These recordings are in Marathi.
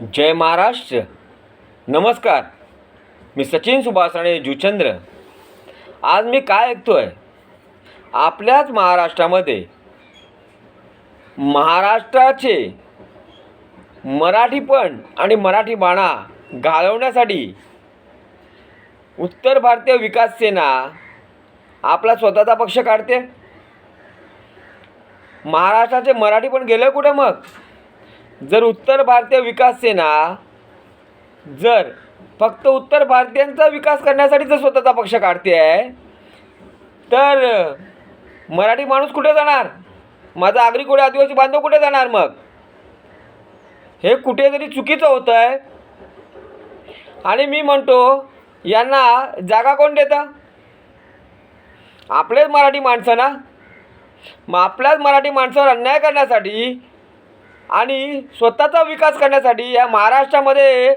जय महाराष्ट्र. नमस्कार. मी सचिन सुभाष राणे जुचंद्र. आज मी काय ऐकतो आहे आपल्याच महाराष्ट्रामध्ये महाराष्ट्राचे मराठीपण आणि मराठी बाणा घालवण्यासाठी उत्तर भारतीय विकास सेना आपला स्वतःचा पक्ष काढते? महाराष्ट्राचे मराठी पण गेलं कुठं मग? जर उत्तर भारतीय विकास सेना जर फक्त उत्तर भारतीयांचा विकास करण्यासाठी जर स्वतःचा पक्ष काढते आहे तर मराठी माणूस कुठे जाणार? माझा आगरी कुठे आदिवासी बांधव कुठे जाणार मग? हे कुठेतरी चुकीचं होतं आहे आणि मी म्हणतो यांना जागा कोण देतं? आपलेच मराठी माणसं ना? मग आपल्याच मराठी माणसावर अन्याय करण्यासाठी आणि स्वतःचा विकास करण्यासाठी या महाराष्ट्रामध्ये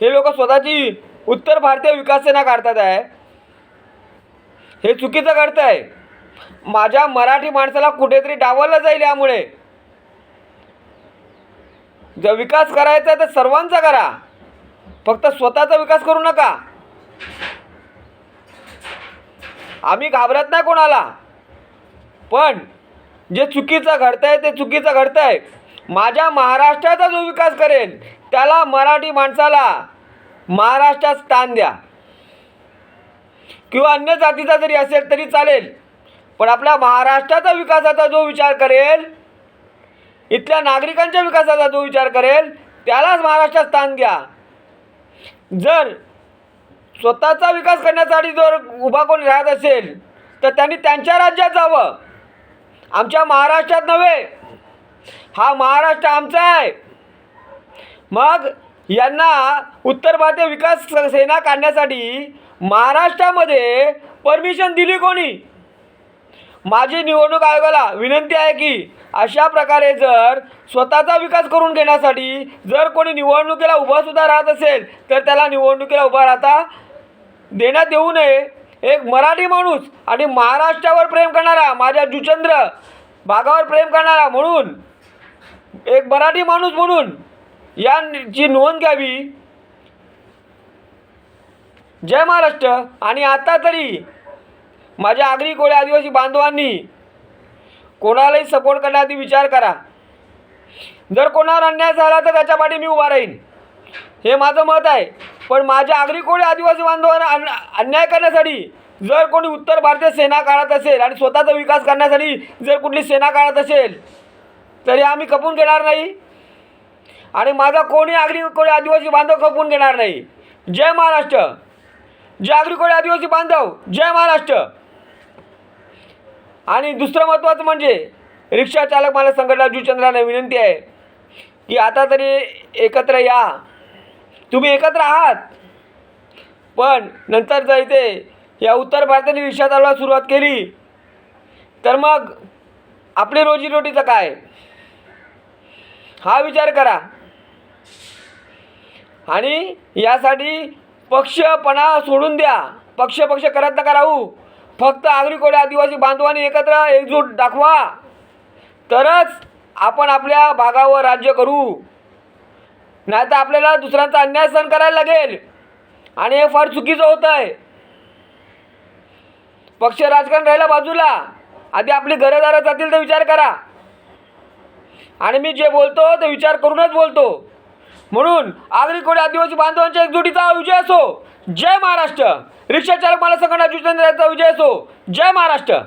हे लोक स्वतःची उत्तर भारतीय विकाससेना काढतात आहे. हे चुकीचं घडत आहे माझ्या मराठी माणसाला कुठेतरी डावललं जाईल यामुळे. जर विकास करायचा आहे तर सर्वांचा करा. फक्त स्वतःचा विकास करू नका. आम्ही घाबरत नाही कोणाला. पण जे चुकीचं घडतं आहे ते चुकीचं घडतं आहे माझ्या महाराष्ट्राचा जो विकास करेल त्याला मराठी माणसाला महाराष्ट्रात स्थान द्या. किंवा अन्य जातीचा जरी असेल तरी चालेल. पण आपल्या महाराष्ट्राचा विकासाचा जो विचार करेल इथल्या नागरिकांच्या विकासाचा जो विचार करेल त्यालाच महाराष्ट्रात स्थान द्या. जर स्वतःचा विकास करण्यासाठी जर उभा कोणी राहत असेल तर त्यांनी त्यांच्या राज्यात जावं. आमच्या महाराष्ट्रात नव्हे. हा महाराष्ट्र आमचा आहे. मग यांना उत्तर भारतीय विकास सेना काढण्यासाठी महाराष्ट्रामध्ये परमिशन दिली कोणी? माझी निवडणूक आयोगाला विनंती आहे की अशा प्रकारे जर स्वतःचा विकास करून घेण्यासाठी जर कोणी निवडणुकीला उभा सुद्धा राहत असेल तर त्याला निवडणुकीला उभा राहता देण्यात येऊ नये. एक मराठी माणूस आणि महाराष्ट्रावर प्रेम करणारा माझ्या जुचंद्र भागावर प्रेम करणारा म्हणून एक मराठी माणूस म्हणून याची नोंद घ्यावी. जय महाराष्ट्र. आणि आता तरी माझ्या आगरी कोळी आदिवासी बांधवांनी कोणालाही सपोर्ट करण्याआधी विचार करा. जर कोणावर अन्याय झाला तर त्याच्या पाठी मी उभा राहीन. हे माझं मत आहे. पण माझ्या आगरी कोळी आदिवासी बांधवांना अन अन्याय करण्यासाठी जर कोणी उत्तर भारतीय सेना काढत असेल आणि स्वतःचा विकास करण्यासाठी जर कुठली सेना काढत असेल तरी आम्ही खपून घेणार नाही. आणि माझा कोणी आगरी कोळी आदिवासी बांधव खपून घेणार नाही. जय महाराष्ट्र. जय आगरी कोळी आदिवासी बांधव जय महाराष्ट्र. आणि दुसरं महत्त्वाचं म्हणजे रिक्षा चालक मला संघटना जुचंद्राने विनंती आहे की आता तरी एकत्र या. तुम्ही एकत्र आहात. पण नंतर जर इथे या उत्तर भारताने रिक्षा चालवायला सुरुवात केली तर मग आपली रोजीरोटीचं काय? हा विचार करा. आणि यासाठी पक्षपणा सोडून द्या. पक्ष पक्ष करत नका राहू. फक्त आगरी कोळी आदिवासी बांधवांनी एकत्र एकजूट दाखवा. तरच आपण आपल्या भागावर राज्य करू. नाही तर आपल्याला दुसऱ्यांचा अन्याय सहन करायला लागेल. आणि हे फार चुकीचं होतं आहे पक्ष राजकारण राहिला बाजूला. आधी आपली घरदारं जातील तर विचार करा. आणि मी जे बोलतो ते विचार करूनच बोलतो. म्हणून आगरी कोळी आदिवासी बांधवांच्या एकजुटीचा विजय असो. जय महाराष्ट्र. रिक्षा चालक मला संघटना जुचंद्र विजय असो. जय महाराष्ट्र.